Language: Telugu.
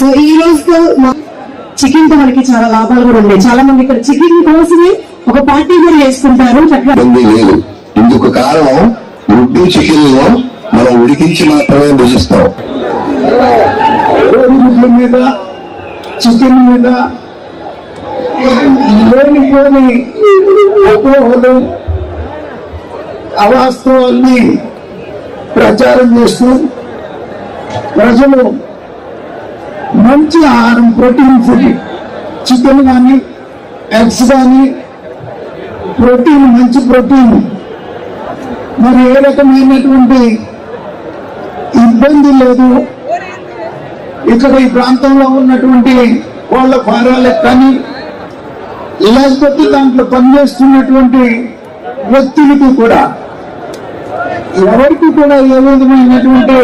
సో ఈ రోజుతో చికెన్తో మనకి చాలా లాభాలు కూడా ఉన్నాయి. చాలా మంది ఇక్కడ చికెన్ కోసమే ఒక పార్టీ కూడా చేసుకుంటారు. లేదు. ఇందుకు కారణం గుడ్డు చికెన్లో మనం ఉడికించి మాత్రమే భుజిస్తాం. మీద చికెన్ మీద లేనిపోని అపోహలు అవాస్తవాల్ని ప్రచారం చేస్తూ ప్రజలు మంచి ఆహారం ప్రోటీన్ ఫుడ్. చికెన్ కానీ ఎగ్స్ కానీ ప్రోటీన్ మంచి ప్రోటీన్. మరి ఏ రకమైనటువంటి ఇబ్బంది లేదు. ఇక్కడ ఈ ప్రాంతంలో ఉన్నటువంటి వాళ్ళ ఫారాలకు కానీ లేకపోతే దాంట్లో పనిచేస్తున్నటువంటి వ్యక్తులకి కూడా ఎవరికి కూడా ఏ విధమైనటువంటి